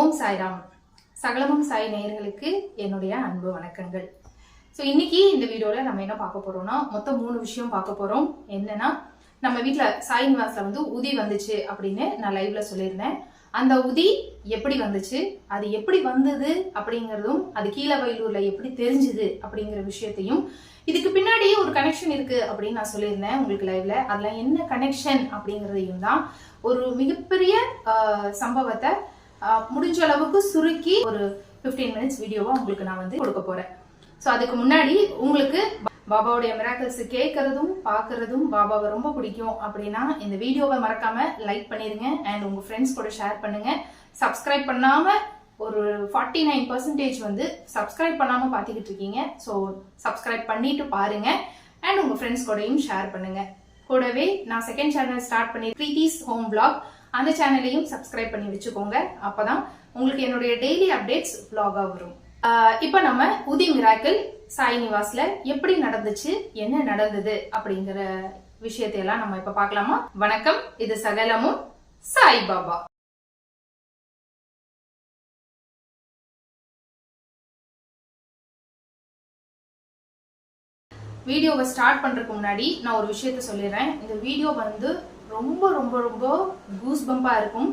ஓம் சாய்ராம். சகலமும் சாய் நேயர்களுக்கு என்னுடைய அன்பு வணக்கங்கள். ஸோ இன்னைக்கு இந்த வீடியோவில் நம்ம என்ன பார்க்க போறோம்னா மொத்தம் மூணு விஷயம் பார்க்க போறோம். என்னன்னா நம்ம வீட்டில் சாய் நிவாஸ்ல வந்து உதி வந்துச்சு அப்படின்னு நான் லைவ்ல சொல்லியிருந்தேன். அந்த உதி எப்படி வந்துச்சு அது எப்படி வந்தது அப்படிங்கிறதும் அது கீழே வயலூர்ல எப்படி தெரிஞ்சுது அப்படிங்கிற விஷயத்தையும் இதுக்கு பின்னாடியே ஒரு கனெக்ஷன் இருக்கு அப்படின்னு நான் சொல்லியிருந்தேன் உங்களுக்கு லைவ்ல அதில் என்ன கனெக்ஷன் அப்படிங்கிறதையும் தான் ஒரு மிகப்பெரிய சம்பவத்தை முடிஞ்ச அளவுக்கு சுருக்கி ஒரு 15 மினிட்ஸ் வீடியோவா உங்களுக்கு நான் வந்து கொடுக்க போறேன். ஸோ அதுக்கு முன்னாடி உங்களுக்கு பாபாவுடைய மிராக்கல்ஸ் கேட்கறதும் பார்க்கறதும் பாபாவை ரொம்ப பிடிக்கும் அப்படின்னா இந்த வீடியோவை மறக்காம லைக் பண்ணிருங்க அண்ட் உங்க ஃப்ரெண்ட்ஸ் கூட ஷேர் பண்ணுங்க. சப்ஸ்கிரைப் பண்ணாம ஒரு ஃபார்ட்டி நைன் பர்சன்டேஜ் வந்து சப்ஸ்கிரைப் பண்ணாம பார்த்துக்கிட்டு இருக்கீங்க. ஸோ சப்ஸ்கிரைப் பண்ணிட்டு பாருங்க அண்ட் உங்க ஃப்ரெண்ட்ஸ் கூடயும் ஷேர் பண்ணுங்க. கூடவே நான் செகண்ட் சேனல் ஸ்டார்ட் பண்ணி ப்ரீத்திஸ் ஹோம் பிளாக் அந்த சேனலையும் சப்ஸ்கிரைப் பண்ணி வச்சுக்கோங்க. அப்பதான் உங்களுக்கு என்னுடைய டெய்லி அப்டேட்ஸ் vlog-ஆ வரும். இப்போ நம்ம உதி மிராக்கிள் சாய் நிவாஸ்ல எப்படி நடந்துச்சு என்ன நடந்தது அப்படிங்கிற விஷயத்தை எல்லாம் நம்ம இப்ப பார்க்கலாமா? வணக்கம் இது சகலமும் சாய் பாபா. வீடியோவை ஸ்டார்ட் பண்றதுக்கு முன்னாடி நான் ஒரு விஷயத்த சொல்லிடுறேன். இந்த வீடியோ வந்து ரொம்ப ரொம்ப ரொம்ப கூஸ் பம்பா இருக்கும்.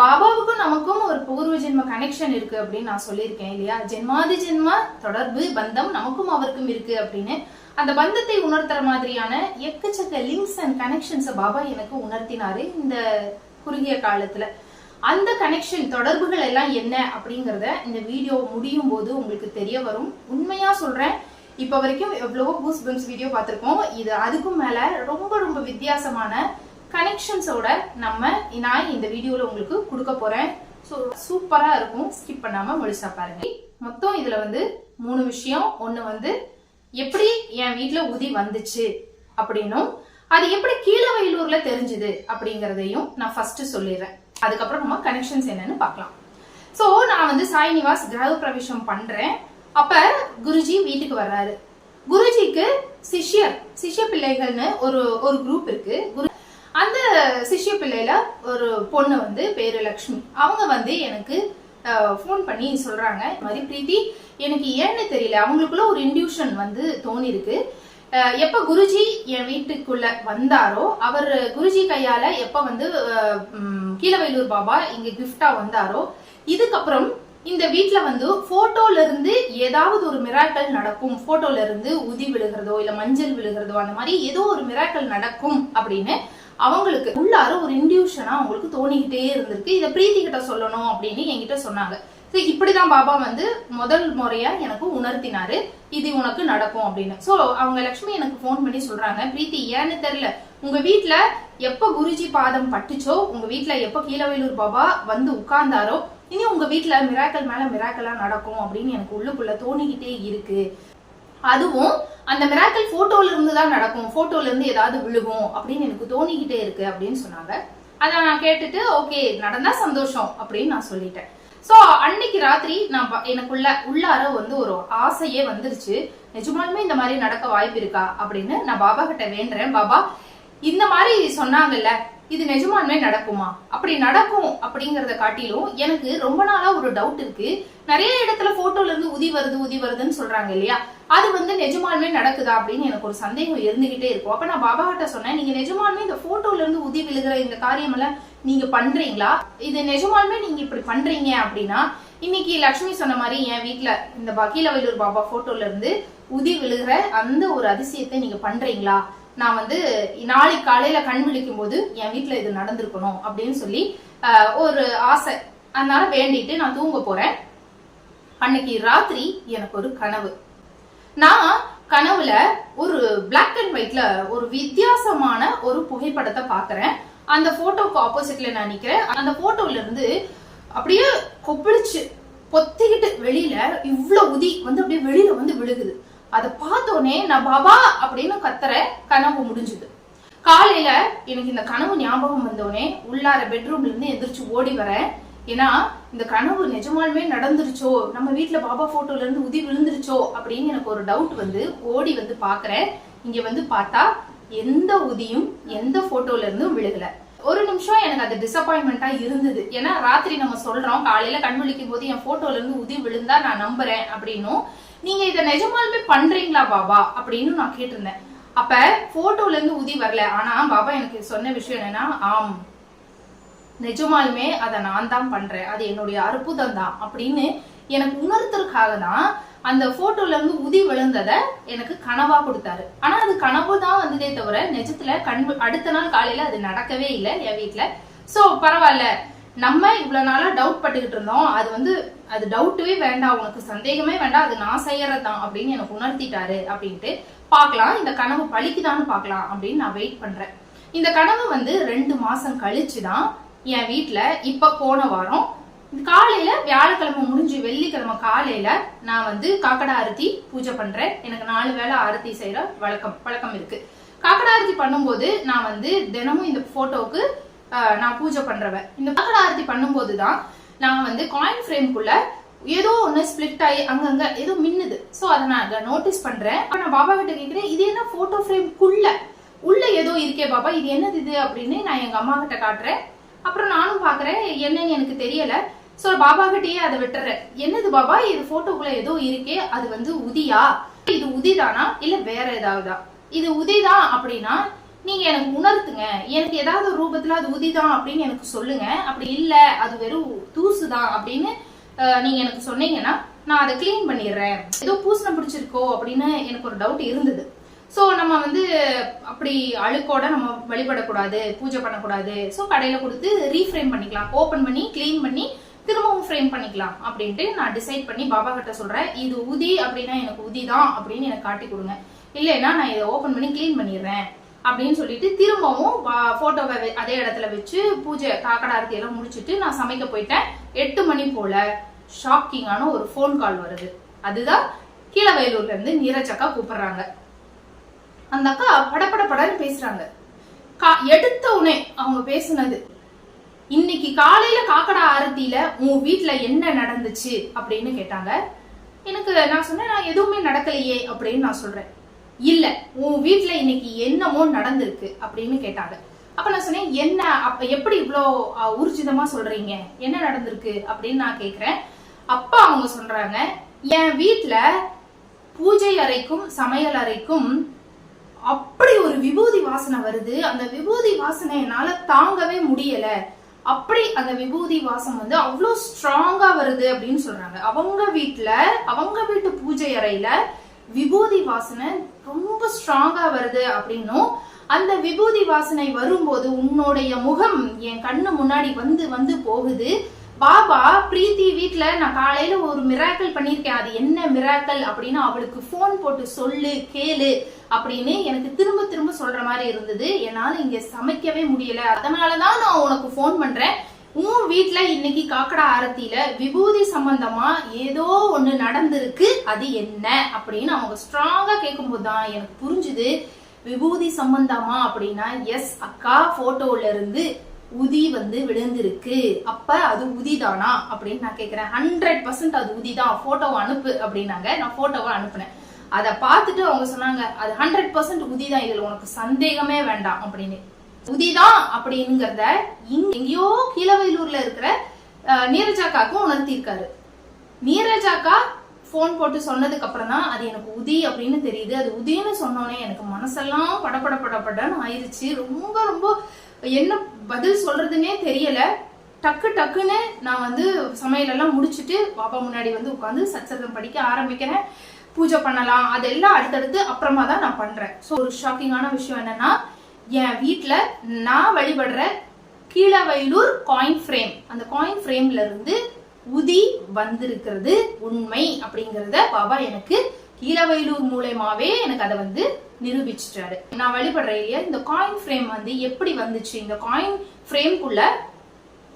பாபாவுக்கும் நமக்கும் ஒரு பூர்வ ஜென்ம கனெக்ஷன் இருக்கு அப்படின்னு நான் சொல்லியிருக்கேன் இல்லையா? ஜென்மாதி ஜென்ம தொடர்பு பந்தம் நமக்கும் அவருக்கும் இருக்கு அப்படின்னு. அந்த பந்தத்தை உணர்த்துற மாதிரியான எக்கச்சக்க லிங்க்ஸ் அண்ட் கனெக்ஷன்ஸ் பாபா எனக்கு உணர்த்தினாரு இந்த குறுகிய காலத்துல. அந்த கனெக்ஷன் தொடர்புகள் எல்லாம் என்ன அப்படிங்கறத இந்த வீடியோ முடியும் போது உங்களுக்கு தெரிய வரும். உண்மையா சொல்றேன் இப்ப வரைக்கும் எவ்வளவோ கூஸ் பம்ஸ் வீடியோ பார்த்திருக்கோம். இது அதுக்கும் மேல ரொம்ப ரொம்ப வித்தியாசமான கனெக்ஷன்ஸோட நம்ம நான் இந்த வீடியோல உங்களுக்கு கொடுக்க போறேன். ஸோ சூப்பரா இருக்கும். ஸ்கிப் பண்ணாம முழுசா பாருங்க. மொத்தம் இதுல வந்து மூணு விஷயம். ஒண்ணு வந்து எப்படி என் வீட்டில் உதி வந்துச்சு அப்படின்னும். அது எப்படி கீழவயலூர்ல தெரிஞ்சுது அப்படிங்கறதையும் நான் ஃபர்ஸ்ட் சொல்லிடுறேன். அதுக்கப்புறம் நம்ம கனெக்ஷன்ஸ் என்னன்னு பார்க்கலாம். சோ நான் வந்து சாய்நிவாஸ் கிரக பிரவேசம் பண்றேன். அப்ப குருஜி வீட்டுக்கு வர்றாரு. குருஜிக்கு சிஷ்யர் சிஷ்ய பிள்ளைகள்னு ஒரு ஒரு குரூப் இருக்கு. குரு அந்த சிஷ்ய பிள்ளையில ஒரு பொண்ணு வந்து பேரு லக்ஷ்மி. அவங்க வந்து எனக்கு ஃபோன் பண்ணி சொல்றாங்க. இந்த மாதிரி பிரீத்தி எனக்கு ஏன்னு தெரியல. அவங்களுக்குள்ள ஒரு இன்டியூஷன் வந்து தோணி இருக்கு எப்ப குருஜி என் வீட்டுக்குள்ள வந்தாரோ அவர் குருஜி கையால எப்ப வந்து அஹ், கீழவயலூர் பாபா இங்க கிஃப்டா வந்தாரோ இதுக்கப்புறம் இந்த வீட்டுல வந்து போட்டோல இருந்து ஏதாவது ஒரு மிராக்கள் நடக்கும். போட்டோல இருந்து உதி விழுகிறதோ இல்ல மஞ்சள் விழுகிறதோ அந்த மாதிரி ஏதோ ஒரு மிராக்கள் நடக்கும். அப்படின்னு அவங்களுக்கு உள்ளார ஒரு இன்டியூஷனா அவங்களுக்கு தோணிக்கிட்டே இருந்திருக்கு. இதை பிரீத்தி கிட்ட சொல்லணும் அப்படின்னு என்கிட்ட சொன்னாங்க. ஸோ இப்படிதான் பாபா வந்து முதல் முறையா எனக்கு உணர்த்தினாரு. இது உனக்கு நடக்கும் அப்படின்னு. ஸோ அவங்க லக்ஷ்மி எனக்கு ஃபோன் பண்ணி சொல்றாங்க பிரீத்தி ஏன்னு தெரியல. உங்க வீட்டுல எப்ப குருஜி பாதம் பட்டுச்சோ உங்க வீட்டுல எப்ப கீழவேலூர் பாபா வந்து உட்கார்ந்தாரோ இனி உங்க வீட்டுல மிராக்கல் மேல மிராக்கலா நடக்கும் அப்படின்னு எனக்கு உள்ளுக்குள்ள தோணிக்கிட்டே இருக்கு. அதுவும் அந்த மிராக்கல் போட்டோல இருந்து தான் நடக்கும். போட்டோல இருந்து ஏதாவது விழுகும் அப்படின்னு எனக்கு தோணிக்கிட்டே இருக்கு அப்படின்னு சொன்னாங்க. அதை நான் கேட்டுட்டு ஓகே நடந்தா சந்தோஷம் அப்படின்னு நான் சொல்லிட்டேன். சோ அன்னைக்கு ராத்திரி நான் எனக்குள்ள உள்ளார வந்து ஒரு ஆசையே வந்துருச்சு. நிஜமாலுமே இந்த மாதிரி நடக்க வாய்ப்பு இருக்கா? அப்படின்னு நான் பாபா கிட்ட வேண்டுறேன். பாபா இந்த மாதிரி சொன்னாங்கல்ல இது நிஜமானமே நடக்குமா? அப்படி நடக்கும் அப்படிங்கறத காட்டிலும் எனக்கு ரொம்ப நாளா ஒரு டவுட் இருக்கு. நிறைய இடத்துல போட்டோல இருந்து உதி வருது உதி வருதுன்னு சொல்றாங்க இல்லையா? அது வந்து நிஜமாலுமே நடக்குதா அப்படின்னு எனக்கு ஒரு சந்தேகம் இருந்துகிட்டே இருக்கும். அப்ப நான் பாபா கிட்ட சொன்னேன் நீங்க நிஜமாலுமே இந்த போட்டோல இருந்து உதி விழுகிற இந்த காரியம் எல்லாம் நீங்க பண்றீங்களா? இது நிஜமாலுமே நீங்க இப்படி பண்றீங்க அப்படின்னா இன்னைக்கு லக்ஷ்மி சொன்ன மாதிரி என் வீட்டுல இந்த பகீலவயலூர் பாபா போட்டோல இருந்து உதி விழுகிற அந்த ஒரு அதிசயத்தை நீங்க பண்றீங்களா? நான் வந்து நாளைக்கு காலையில கண் விழிக்கும் போது என் வீட்டுல இது நடந்திருக்கணும் அப்படின்னு சொல்லி ஒரு ஆசை. அதனால வேண்டிட்டு நான் தூங்க போறேன். அன்னைக்கு ராத்திரி எனக்கு ஒரு கனவு. நான் கனவுல ஒரு பிளாக் அண்ட் ஒயிட்ல ஒரு வித்தியாசமான ஒரு புகைப்படத்தை பாக்குறேன். அந்த போட்டோக்கு ஆப்போசிட்ல நான் நிக்கிறேன். அந்த போட்டோல இருந்து அப்படியே கொப்பளிச்சு பொத்திக்கிட்டு வெளியில இவ்வளவு உதி வந்து அப்படியே வெளியில வந்து விழுகுது. அதை பார்த்தோன்னே நான் பாபா அப்படின்னு கத்துறேன் கனவு முடிஞ்சுது. காலையில எனக்கு இந்த கனவு ஞாபகம் வந்தோடனே உள்ளார பெட்ரூம்ல இருந்து எந்திரிச்சு ஓடி வரேன். ஏன்னா இந்த கனவு நிஜமாலுமே நடந்துருச்சோ? நம்ம வீட்டுல பாபா போட்டோல இருந்து உதி விழுந்துருச்சோ? அப்படின்னு எனக்கு ஒரு டவுட் வந்து ஓடி வந்து பாக்குறேன் இங்க வந்து பார்த்தா எந்த உதியும் எந்த போட்டோல இருந்தும் விழுகல. ஒரு நிமிஷம் எனக்கு அது டிசப்பாயின்மெண்டா இருந்தது. ஏன்னா ராத்திரி நம்ம சொல்றோம் காலையில கண் விழிக்கும் போது என் போட்டோல இருந்து உதி விழுந்தா நான் நம்புறேன் அப்படின்னும். நீங்க இதை நிஜமாலுமே பண்றீங்களா பாபா? அப்படின்னு நான் கேட்டிருந்தேன். அப்ப போட்டோல இருந்து உதி வரல. ஆனா பாபா எனக்கு சொன்ன விஷயம் என்னன்னா ஆம் நிஜமாலுமே அதை நான் தான் பண்றேன். அது என்னுடைய அற்புதம் தான். அப்படின்னு எனக்கு உணர்த்தறதுக்காக தான் அந்த போட்டோல இருந்து உதி விழுந்ததை எனக்கு கனவா கொடுத்தாரு. ஆனா அது கனவு தான் வந்ததே தவிர நிஜத்துல கண் அடுத்த நாள் காலையில அது நடக்கவே இல்லை என் வீட்டுல சோ பரவாயில்ல. நம்ம இவ்வளவு நாளா டவுட் பட்டுக்கிட்டு இருந்தோம். அது வந்து அது டவுட்டே வேண்டாம். உனக்கு சந்தேகமே வேண்டாம். அது நான் செய்யறது தான் அப்படின்னு எனக்கு உணர்த்திட்டாரு அப்படின்ட்டு பார்க்கலாம். இந்த கனவு பழிக்குதான்னு பார்க்கலாம் அப்படின்னு நான் வெயிட் பண்றேன். இந்த கனவு வந்து ரெண்டு மாசம் கழிச்சு தான் என் வீட்டுல இப்ப போன வாரம் காலையில வியாழக்கிழமை முடிஞ்சு வெள்ளிக்கிழமை காலையில நான் வந்து காக்கடா ஆரத்தி பூஜை பண்றேன். எனக்கு நாலு வேளை ஆரத்தி செய்யற வழக்கம் பழக்கம் இருக்கு. காக்கடா ஆரத்தி பண்ணும்போது நான் வந்து தினமும் இந்த போட்டோவுக்கு நான் பூஜை பண்றவன் இந்த காக்கடா ஆரத்தி பண்ணும்போது தான் நான் வந்து காயின் ஃப்ரேம்குள்ள ஏதோ ஒன்று ஸ்பிளிட் ஆகி அங்கங்க ஏதோ மின்னுது. சோ அதை நான் நோட்டீஸ் பண்றேன். அப்ப நான் பாபா கிட்ட கேக்குறேன் இது என்ன போட்டோ ஃப்ரேம்குள்ள உள்ள ஏதோ இருக்கே பாபா இது என்னது இது? அப்படின்னு நான் எங்க அம்மா கிட்ட காட்டுறேன். அப்புறம் நானும் பாக்குறேன் என்னன்னு எனக்கு தெரியல. சோ பாபா கிட்டயே அதை விட்டுறேன். என்னது பாபா இது போட்டோக்குள்ள ஏதோ இருக்கே அது வந்து உதியா? இது உதிதானா? இல்ல வேற ஏதாவதா? இது உதிதான் அப்படின்னா நீங்க எனக்கு உணர்த்துங்க. எனக்கு ஏதாவது ஒரு ரூபத்துல அது உதிதான் அப்படின்னு எனக்கு சொல்லுங்க. அப்படி இல்ல அது வெறும் தூசுதான் அப்படின்னு நீங்க எனக்கு சொன்னீங்கன்னா நான் அதை க்ளீன் பண்ணிடுறேன். ஏதோ பூசணம் பிடிச்சிருக்கோ அப்படின்னு எனக்கு ஒரு டவுட் இருந்தது. ஸோ நம்ம வந்து அப்படி அழுக்கோட நம்ம வழிபடக்கூடாது பூஜை பண்ணக்கூடாது. ஸோ கடையில கொடுத்து ரீஃப்ரேம் பண்ணிக்கலாம். ஓப்பன் பண்ணி க்ளீன் பண்ணி திரும்பவும் ஃப்ரேம் பண்ணிக்கலாம் அப்படின்ட்டு நான் டிசைட் பண்ணி பாபா கிட்ட சொல்றேன். இது உதி அப்படின்னா எனக்கு உதி தான் அப்படின்னு எனக்கு காட்டி கொடுங்க. இல்லைன்னா நான் இதை ஓப்பன் பண்ணி க்ளீன் பண்ணிடுறேன். அப்படின்னு சொல்லிட்டு திரும்பவும் போட்டோவை அதே இடத்துல வச்சு பூஜை காக்கடா ஆரத்தி எல்லாம் முடிச்சுட்டு நான் சமைக்க போயிட்டேன். எட்டு மணி போல ஷாக்கிங்கான ஒரு ஃபோன் கால் வருது. அதுதான் கீழவயலூர்ல இருந்து நீரஜ் அக்கா கூப்பிடுறாங்க. அந்த அக்கா படபட படன்னு பேசுறாங்க. கா- எடுத்த உடனே அவங்க பேசுனது இன்னைக்கு காலையில காக்கடா ஆரத்தியில உன் வீட்டுல என்ன நடந்துச்சு? அப்படின்னு கேட்டாங்க. எனக்கு நான் சொன்னேன் நான் எதுவுமே நடக்கலையே அப்படின்னு நான் சொல்றேன். இல்ல உன் வீட்டுல இன்னைக்கு என்னமோ நடந்திருக்கு அப்படின்னு கேட்டாங்க. அப்ப நான் சொன்னேன் என்ன அப்ப எப்படி இவ்வளோ ஊர்ஜிதமா சொல்றீங்க? என்ன நடந்திருக்கு அப்படின்னு நான் கேக்குறேன். அப்பா அவங்க சொல்றாங்க என் வீட்டுல பூஜை அறைக்கும் சமையல் அறைக்கும் அப்படி ஒரு விபூதி வாசனை வருது. அந்த விபூதி வாசனை என்னால தாங்கவே முடியல. அப்படி அந்த விபூதி வாசம் வந்து அவ்வளோ ஸ்ட்ராங்கா வருது அப்படின்னு சொல்றாங்க. அவங்க வீட்டுல அவங்க வீட்டு பூஜை அறையில விபூதி வாசனை ரொம்ப ஸ்ட்ராங்கா வருது அப்படின்னும் அந்த விபூதி வாசனை வரும்போது உன்னுடைய முகம் என் கண்ணு முன்னாடி வந்து வந்து போகுது. பாபா பிரீத்தி வீட்டுல நான் காலையில ஒரு மிராக்கல் பண்ணிருக்கேன் அது என்ன மிராக்கல் அப்படின்னு அவளுக்கு ஃபோன் போட்டு சொல்லு கேளு அப்படின்னு எனக்கு திரும்ப திரும்ப சொல்ற மாதிரி இருந்தது. என்னால இங்க சமைக்கவே முடியல. அதனாலதான் நான் உனக்கு ஃபோன் பண்றேன். உன் வீட்டுல இன்னைக்கு காக்கடா ஆரத்தியில விபூதி சம்பந்தமா ஏதோ ஒண்ணு நடந்திருக்கு அது என்ன? அப்படின்னு அவங்க ஸ்ட்ராங்கா கேட்கும்போது தான் எனக்கு புரிஞ்சுது. விபூதி சம்பந்தமா அப்படின்னா எஸ் அக்கா போட்டோல இருந்து உதி வந்து விழுந்திருக்கு. அப்ப அது உதிதானா? அப்படின்னு நான் கேக்குறேன். ஹண்ட்ரட் பர்சன்ட் அது உதிதான். போட்டோவை அனுப்பு அப்படின்னாங்க. நான் போட்டோவை அனுப்புனேன். அதை பார்த்துட்டு அவங்க சொன்னாங்க அது ஹண்ட்ரட் பர்சன்ட் உதிதான். இதுல உனக்கு சந்தேகமே வேண்டாம் அப்படின்னு. உதிதான் அப்படிங்கிறத எங்கேயோ கீழவயலூர்ல இருக்கிற நீரஜாக்காக்கும் உணர்த்தியிருக்காரு. நீரஜாக்கா ஃபோன் போட்டு சொன்னதுக்கு அப்புறம் தான் அது எனக்கு உதி அப்படின்னு தெரியுது. அது உதின்னு சொன்னோன்னே எனக்கு மனசெல்லாம் படபட படபடன்னு ஆயிருச்சு. ரொம்ப ரொம்ப என்ன பதில் சொல்றதுன்னே தெரியல. டக்கு டக்குன்னு நான் வந்து சமையலெல்லாம் முடிச்சுட்டு பாப்பா முன்னாடி வந்து உட்காந்து சச்சரிதம் படிக்க ஆரம்பிக்கிறேன். பூஜை பண்ணலாம். அதெல்லாம் அடுத்தடுத்து அப்புறமா தான் நான் பண்றேன். ஸோ ஒரு ஷாக்கிங்கான விஷயம் என்னன்னா என் வீட்டில் நான் வழிபடுற கீழவயலூர் காயின் ஃப்ரேம் அந்த காயின் ஃப்ரேம்ல இருந்து உதி வந்திருக்கிறது உண்மை அப்படிங்கிறத பாபா எனக்கு கீழவயலூர் மூலயமாவே எனக்கு அதை வந்து நிரூபிச்சிட்டாரு. நான் வழிபடுற இல்லையா இந்த காயின் ஃப்ரேம் வந்து எப்படி வந்துச்சு? இந்த காயின் ஃப்ரேம்குள்ள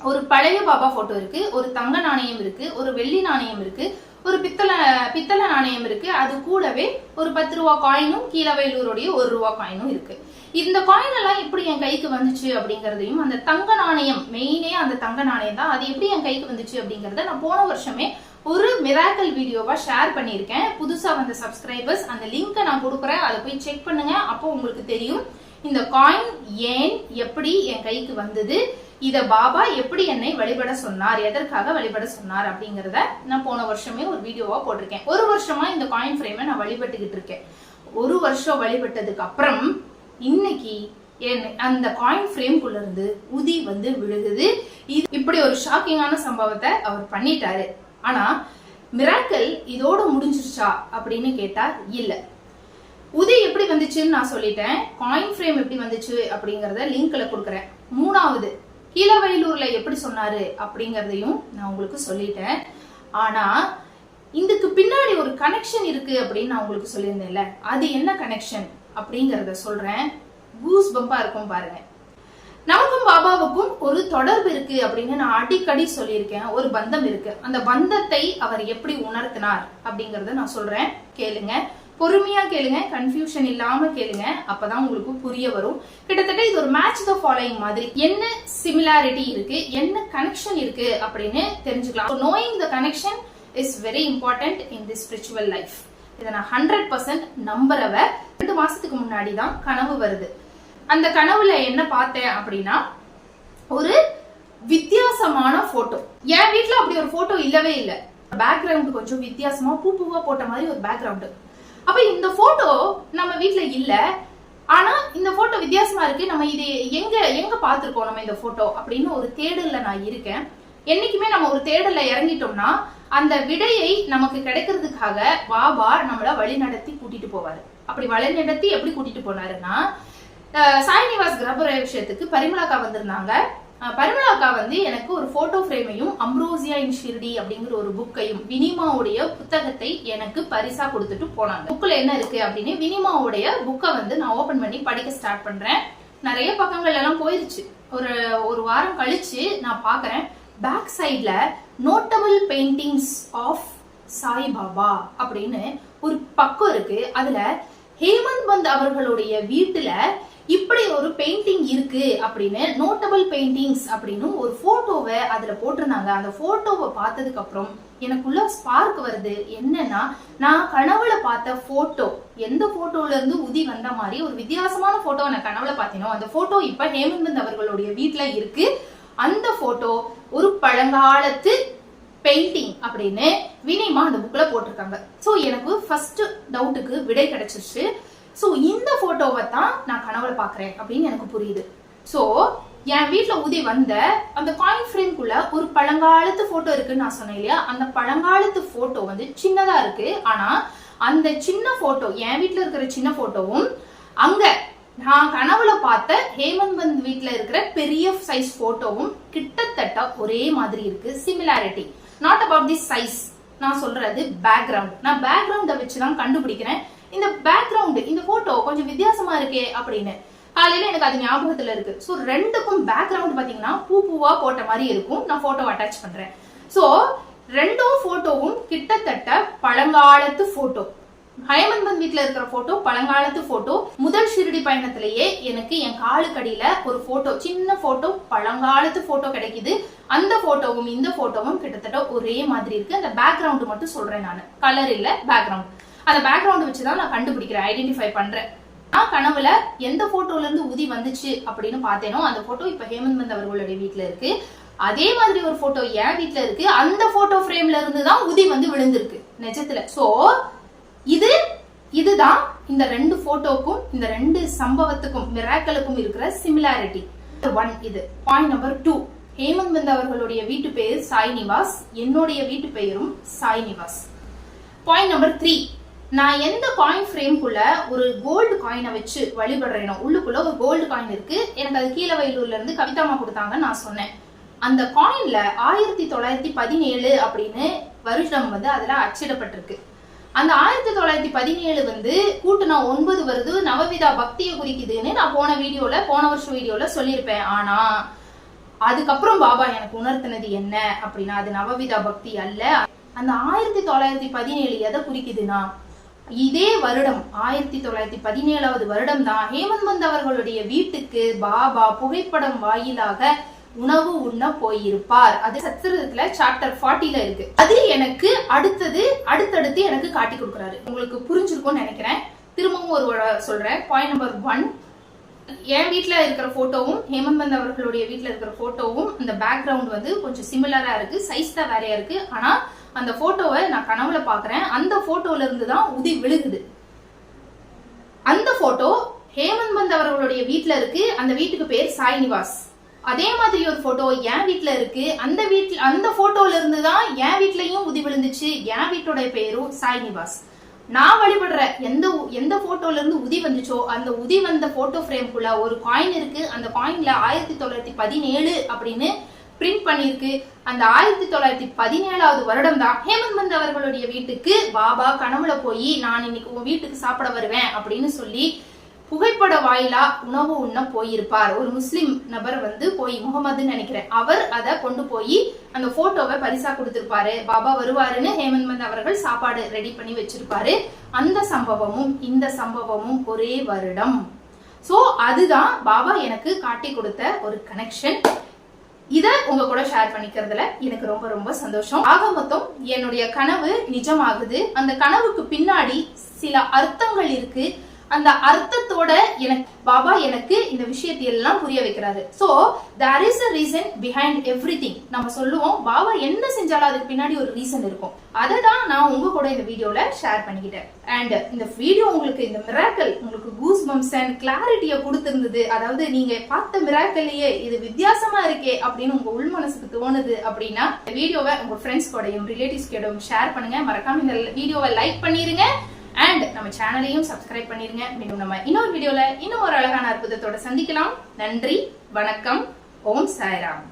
ஒரு பழைய பாபா போட்டோ இருக்கு ஒரு தங்க நாணயம் இருக்கு ஒரு வெள்ளி நாணயம் இருக்கு ஒரு பித்தளை பித்தளை நாணயம் இருக்கு. அது கூடவே ஒரு பத்து ரூபா காயினும் கீழவயலூருடைய ஒரு ரூபா காயினும் இருக்கு. இந்த காயின் எல்லாம் எப்படி என் கைக்கு வந்துச்சு அப்படிங்கறதையும் அந்த தங்க நாணயம் மெயினே அந்த தங்க நாணயம் தான். அது எப்படி என் கைக்கு வந்துச்சு அப்படிங்கறத நான் போன வருஷமே ஒரு மிராக்கல் வீடியோவா ஷேர் பண்ணியிருக்கேன். புதுசா வந்த சப்ஸ்கிரைபர்ஸ் அந்த லிங்கை நான் கொடுக்குறேன். அதை போய் செக் பண்ணுங்க. அப்போ உங்களுக்கு தெரியும் இந்த காயின் ஏன் எப்படி என் கைக்கு வந்தது? இத பாபா எப்படி என்னை வழிபட சொன்னார்? எதற்காக வழிபட சொன்னார் அப்படிங்கறத நான் போன வருஷமே ஒரு வீடியோவா போட்டிருக்கேன். ஒரு வருஷமா இந்த காயின் ஃப்ரேமை நான் வழிபட்டுக்கிட்டு இருக்கேன். ஒரு வருஷம் வழிபட்டதுக்கு அப்புறம் இன்னைக்கு என் அந்த காயின் ஃப்ரேம்குள்ள இருந்து உதி வந்து விழுகுது. இது இப்படி ஒரு ஷாக்கிங்கான சம்பவத்தை அவர் பண்ணிட்டாரு. ஆனா மிராக்கல் இதோட முடிஞ்சிருச்சா அப்படின்னு கேட்டா இல்ல. உதி எப்படி வந்துச்சுன்னு நான் சொல்லிட்டேன். காயின் ஃப்ரேம் எப்படி வந்துச்சு அப்படிங்கறத லிங்க்ல கொடுக்குறேன். மூணாவது கீழவயலூர்ல எப்படி சொன்னாரு அப்படிங்கறதையும் நான் உங்களுக்கு சொல்லிட்டேன். ஆனா இதுக்கு பின்னாடி ஒரு கனெக்ஷன் இருக்கு அப்படின்னு நான் உங்களுக்கு சொல்லியிருந்தேன்ல. அது என்ன கனெக்ஷன் அப்படிங்கறத சொல்றேன். கூஸ் பம்பா இருக்கும் பாருங்க. நமக்கும் பாபாவுக்கும் ஒரு தொடர்பு இருக்கு அப்படின்னு நான் அடிக்கடி சொல்லியிருக்கேன். ஒரு பந்தம் இருக்கு. அந்த பந்தத்தை அவர் எப்படி உணர்த்தினார் அப்படிங்கறத நான் சொல்றேன். கேளுங்க. பொறுமையா கேளுங்க. கன்ஃபியூஷன் இல்லாம கேளுங்க. அப்பதான் உங்களுக்கு புரிய வரும். கிட்டத்தட்ட இது ஒரு மேட்ச் த ஃபாலோயிங் மாதிரி. என்ன சிமிலாரிட்டி இருக்கு? என்ன கனெக்ஷன் இருக்கு? அப்படின்னு தெரிஞ்சுக்கலாம். Knowing the connection is very important in the spiritual life இதை நான் ஹண்ட்ரட் பர்சன்ட் நம்புறவ ரெண்டு மாசத்துக்கு முன்னாடி தான் கனவு வருது. அந்த கனவுல என்ன பார்த்தேன் அப்படின்னா ஒரு வித்தியாசமான போட்டோ என் வீட்டுல அப்படி ஒரு போட்டோ இல்லவே இல்லை. பேக்ரவுண்ட் கொஞ்சம் வித்தியாசமா பூ பூவா போட்ட மாதிரி ஒரு பேக்ரவுண்ட் அப்ப இந்த போட்டோ நம்ம வீட்டுல இல்ல. ஆனா இந்த போட்டோ வித்தியாசமா இருக்கு. நம்ம இது எங்க எங்க பார்த்திருக்கோம் நம்ம இந்த போட்டோ அப்படின்னு ஒரு தேடல்ல நான் இருக்கேன். என்னைக்குமே நம்ம ஒரு தேடல்ல இறங்கிட்டோம்னா அந்த விடையை நமக்கு கிடைக்கிறதுக்காக பாபா நம்மள வழி நடத்தி கூட்டிட்டு போவாரு. அப்படி வழி நடத்தி எப்படி கூட்டிட்டு போனாருன்னா சாய்நிவாஸ் சாய்நிவாஸ் விஷயத்துக்கு பரிமலாக்கா வந்திருந்தாங்க. பரிமலாக்கா வந்து எனக்கு ஒரு போட்டோ ஃப்ரேமையும் அம்ரோசியா இன் ஷிர்டி அப்படிங்கிற ஒரு புக்கையும் வினிமாவுடைய புத்தகத்தை எனக்கு பரிசா கொடுத்துட்டு போனாங்க. புக்ல என்ன இருக்கு அப்படின்னு வினிமாவுடைய புக்கை வந்து நான் ஓபன் பண்ணி படிக்க ஸ்டார்ட் பண்றேன். நிறைய பக்கங்கள் எல்லாம் போயிருச்சு. ஒரு ஒரு வாரம் கழிச்சு நான் பாக்குறேன் பேக் சைடில் நோட்டபிள் பெயிண்டிங்ஸ் ஆஃப் சாய்பாபா அப்படின்னு ஒரு பக்கம் இருக்கு. அதுல ஹேமந்த் பந்த் அவர்களுடைய வீட்டுல இப்படி ஒரு பெயிண்டிங் இருக்கு அப்படின்னு நோட்டபிள் பெயிண்டிங்ஸ் அப்படின்னு ஒரு போட்டோவை அதுல போட்டிருந்தாங்க. அந்த போட்டோவை பார்த்ததுக்கு அப்புறம் எனக்குள்ள ஸ்பார்க் வருது. என்னன்னா நான் கனவுல பார்த்த போட்டோ எந்த போட்டோல இருந்து உதி வந்த மாதிரி ஒரு வித்தியாசமான போட்டோ நான் கனவுல பார்த்தேனோ அந்த போட்டோ இப்ப ஹேமந்த் பந்த் அவர்களுடைய வீட்டுல இருக்கு. அந்த போட்டோ ஒரு பழங்காலத்து பெயிண்டிங் அப்படின்னு வினிமா அந்த புக்கில் போட்டிருக்காங்க. ஸோ எனக்கு ஃபர்ஸ்ட் டவுட்டுக்கு விடை கிடைச்சிருச்சு. ஸோ இந்த போட்டோவை தான் நான் கனவுல பார்க்குறேன் அப்படின்னு எனக்கு புரியுது. ஸோ என் வீட்டில் ஊதி வந்த அந்த காயின் ஃப்ரேம்குள்ள ஒரு பழங்காலத்து ஃபோட்டோ இருக்குன்னு நான் சொன்னேன் இல்லையா? அந்த பழங்காலத்து ஃபோட்டோ வந்து சின்னதாக இருக்கு. ஆனால் அந்த சின்ன ஃபோட்டோ என் வீட்டில் இருக்கிற சின்ன ஃபோட்டோவும் அங்கே நான் கனவுல பார்த்த ஹேமந்த் பந்த் இருக்கிற பெரிய சைஸ் போட்டோவும் கிட்டத்தட்ட ஒரே மாதிரி இருக்கு. Similarity not about the size நான் சொல்றது பேக்ரவுண்ட் நான் பேக்ரவுண்டை வச்சு தான் கண்டுபிடிக்கிறேன். இந்த பேக்ரவுண்டு இந்த போட்டோ கொஞ்சம் வித்தியாசமா இருக்கே அப்படின்னு. காலையில எனக்கு அது ஞாபகத்துல இருக்கு. ஸோ ரெண்டுக்கும் பேக்ரவுண்ட் பாத்தீங்கன்னா பூ பூவா போட்ட மாதிரி இருக்கும். நான் போட்டோ அட்டாச் பண்றேன். ஸோ ரெண்டும் போட்டோவும் கிட்டத்தட்ட பழங்காலத்து போட்டோ ஹயமந்த் வீட்டில் இருக்கிற போட்டோ பழங்காலத்து போட்டோ முதல் ஷிரடி பயணத்திலேயே எனக்கு என் காலுக்கடியில ஒரு போட்டோ சின்ன போட்டோ பழங்காலத்து போட்டோ கிடைக்குது. அந்த போட்டோவும் இந்த போட்டோவும் கிட்டத்தட்ட ஒரே மாதிரி இருக்கு. அந்த பேக்ரவுண்ட் மட்டும் சொல்றேன் நான். கலர் இல்ல பேக்ரவுண்ட் அந்த பேக்ரவுண்ட் வச்சுதான் நான் கண்டுபிடிக்கிறேன் ஐடென்டிஃபை பண்றேன். நான் கனவுல எந்த போட்டோல இருந்து உதி வந்துச்சு அப்படின்னு பார்த்தேனோ அந்த போட்டோ இப்ப ஹேமந்த் அவர்களுடைய வீட்டுல இருக்கு. அதே மாதிரி ஒரு போட்டோ என் வீட்டுல இருக்கு. அந்த போட்டோ ஃப்ரேம்ல இருந்து தான் உதி வந்து விழுந்திருக்கு. நிஜத்துல. சோ இது இதுதான் இந்த ரெண்டு போட்டோக்கும் இந்த ரெண்டு சம்பவத்துக்கும் மிராக்கலுக்கும் இருக்கிற சிமிலாரிட்டி ஒன் இது. Point number two Hemant Pant அவர்களுடைய வீட்டு பெயர் சாய்நிவாஸ் என்னுடைய வீட்டு பெயரும் சாய்நிவாஸ் பாயிண்ட் நம்பர் த்ரீ நான் எந்த காயின் ஃப்ரேம்குள்ள ஒரு கோல்டு காயினை வச்சு வழிபடுறேனோ உள்ளுக்குள்ள ஒரு கோல்டு காயின் இருக்கு. எனக்கு அது கீழ வயலூர்ல இருந்து கவிதாமா கொடுத்தாங்க நான் சொன்னேன். அந்த காயின்ல ஆயிரத்தி தொள்ளாயிரத்தி பதினேழு அப்படின்னு வருஷம் வந்து அதுல அச்சிடப்பட்டிருக்கு. அந்த ஆயிரத்தி தொள்ளாயிரத்தி பதினேழு வந்து கூட்டுனா ஒன்பது வருது நவவிதா பக்தியை குறிக்குதுன்னு நான் போன வீடியோல போன வருஷம் வீடியோல சொல்லியிருப்பேன். ஆனா அதுக்கப்புறம் பாபா எனக்கு உணர்த்தினது என்ன அப்படின்னா அது நவவிதா பக்தி அல்ல. அந்த ஆயிரத்தி தொள்ளாயிரத்தி பதினேழு எதை குறிக்குதுன்னா இதே வருடம் ஆயிரத்தி தொள்ளாயிரத்தி பதினேழாவது வருடம் தான் ஹேமந்த் அவர்களுடைய வீட்டுக்கு பாபா புகைப்படம் வாயிலாக உணவு உண்ண போயிருப்பார். அது சத்திரத்துல சாப்டர் ஃபார்ட்டில இருக்கு. அது எனக்கு அடுத்தது அடுத்தடுத்து எனக்கு காட்டி கொடுக்குறாரு. உங்களுக்கு புரிஞ்சிருக்கும்னு நினைக்கிறேன். திரும்பவும் ஒரு சொல்றேன். பாயிண்ட் நம்பர் ஒன் என் வீட்டில் இருக்கிற போட்டோவும் ஹேமந்த் அவர்களுடைய வீட்டில் இருக்கிற போட்டோவும் அந்த பேக்ரவுண்ட் வந்து கொஞ்சம் சிமிலரா இருக்கு. சைஸ் தான் வேறையா இருக்கு. ஆனா அந்த போட்டோவை நான் கனவுல பாக்குறேன் அந்த போட்டோல இருந்து தான் உதி விழுகுது. அந்த போட்டோ ஹேமந்த் பந்த் அவர்களுடைய வீட்டில் இருக்கு. அந்த வீட்டுக்கு பேர் சாய்நிவாஸ். அதே மாதிரி ஒரு போட்டோ என் வீட்ல இருக்கு. அந்த வீட்டில் அந்த போட்டோல இருந்து தான் என் வீட்லயும் உதி விழுந்துச்சு. என் வீட்டோட பேரும் சாய் நிவாஸ். நான் வழிபடுற எந்த உ- எந்த போட்டோல இருந்து உதி வந்துச்சோ அந்த உதி வந்த போட்டோ ஃப்ரேம்குள்ள ஒரு காயின் இருக்கு. அந்த காயின்ல ஆயிரத்தி தொள்ளாயிரத்தி பதினேழு அப்படின்னு பிரிண்ட் பண்ணிருக்கு அந்த ஆயிரத்தி தொள்ளாயிரத்தி பதினேழாவது வருடம் தான் ஹேமந்த் மந்த் அவர்களுடைய வீட்டுக்கு பாபா கனவுல போய் நான் இன்னைக்கு உன் வீட்டுக்கு சாப்பிட வருவேன் அப்படின்னு சொல்லி புகைப்பட வாயிலா உணவு உண்ண போயிருப்பார். ஒரு முஸ்லிம் நபர் வந்து போய் முகமதுன்னு நினைக்கிறேன். அவர் அதை கொண்டு போய் அந்த போட்டோவை பரிசா கொடுத்திருப்பாரு. பாபா வருவாருன்னு ஹேமந்த் அவர்கள் சாப்பாடு ரெடி பண்ணி வச்சிருப்பாரு. அந்த சம்பவமும் இந்த சம்பவமும் ஒரே வருடம். சோ அதுதான் பாபா எனக்கு காட்டி கொடுத்த ஒரு கனெக்ஷன் இத உங்க கூட ஷேர் பண்ணிக்கிறதுல எனக்கு ரொம்ப ரொம்ப சந்தோஷம். ஆக மொத்தம் என்னுடைய கனவு நிஜமாகுது. அந்த கனவுக்கு பின்னாடி சில அர்த்தங்கள் இருக்கு. அந்த அர்த்தத்தோட எனக்கு பாபா எனக்கு இந்த விஷயத்தை எல்லாம் புரிய வைக்கிறாரு. So there is a reason behind every நம்ம சொல்லுவோம் பாபா என்ன செஞ்சாலும் அதுக்கு பின்னாடி ஒரு ரீசன் இருக்கும். அதை தான் நான் உங்க கூட இந்த வீடியோல ஷேர் பண்ணிக்கிட்டேன். அண்ட் இந்த வீடியோ உங்களுக்கு இந்த மிராக்கல் உங்களுக்கு கூஸ் பம்ஸ் அண்ட் கிளாரிட்டியை கொடுத்துருந்தது. அதாவது நீங்க பார்த்த மிராக்கல்லையே இது வித்தியாசமா இருக்கே அப்படின்னு உங்க உள் மனசுக்கு தோணுது அப்படின்னா இந்த வீடியோவை உங்க ஃப்ரெண்ட்ஸ் கூடயும் ரிலேட்டிவ்ஸ் கூடயும் ஷேர் பண்ணுங்க. மறக்காம இந்த வீடியோவை லைக் பண்ணிருங்க. அண்ட் நம்ம சேனலையும் சப்ஸ்கிரைப் பண்ணிருங்க. மீண்டும் நம்ம இன்னொரு வீடியோல இன்னும் ஒரு அழகான அற்புதத்தோட சந்திக்கலாம். நன்றி வணக்கம். ஓம் சாய்ராம்.